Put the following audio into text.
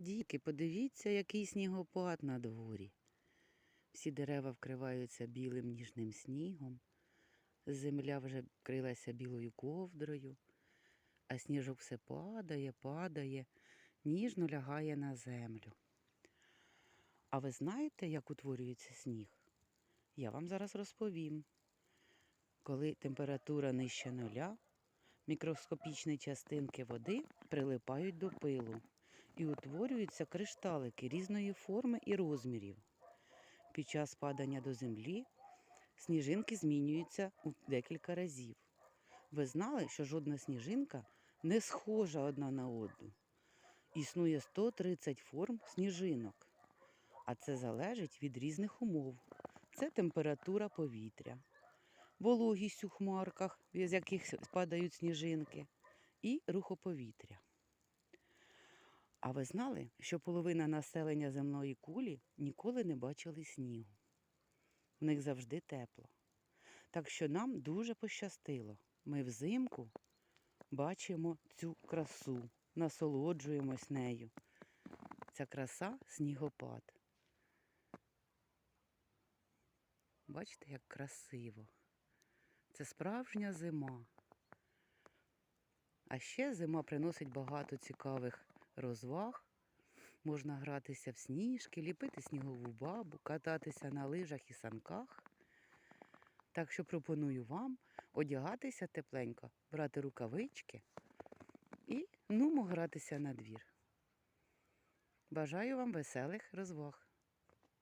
Діти, подивіться, який снігопад на дворі. Всі дерева вкриваються білим ніжним снігом, земля вже вкрилася білою ковдрою, а сніжок все падає, падає, ніжно лягає на землю. А ви знаєте, як утворюється сніг? Я вам зараз розповім. Коли температура нижче нуля, мікроскопічні частинки води прилипають до пилу і утворюються кришталики різної форми і розмірів. Під час падання до землі сніжинки змінюються у декілька разів. Ви знали, що жодна сніжинка не схожа одна на одну. Існує 130 форм сніжинок, а це залежить від різних умов. Це температура повітря, вологість у хмарках, з яких спадають сніжинки, і рухоповітря. А ви знали, що половина населення земної кулі ніколи не бачили снігу? В них завжди тепло. Так що нам дуже пощастило. Ми взимку бачимо цю красу, насолоджуємось нею. Ця краса снігопад. Бачите, як красиво. Це справжня зима. А ще зима приносить багато цікавих розваг. Можна гратися в сніжки, ліпити снігову бабу, кататися на лижах і санках. Так що пропоную вам одягатися тепленько, брати рукавички і нумо гратися на двір. Бажаю вам веселих розваг.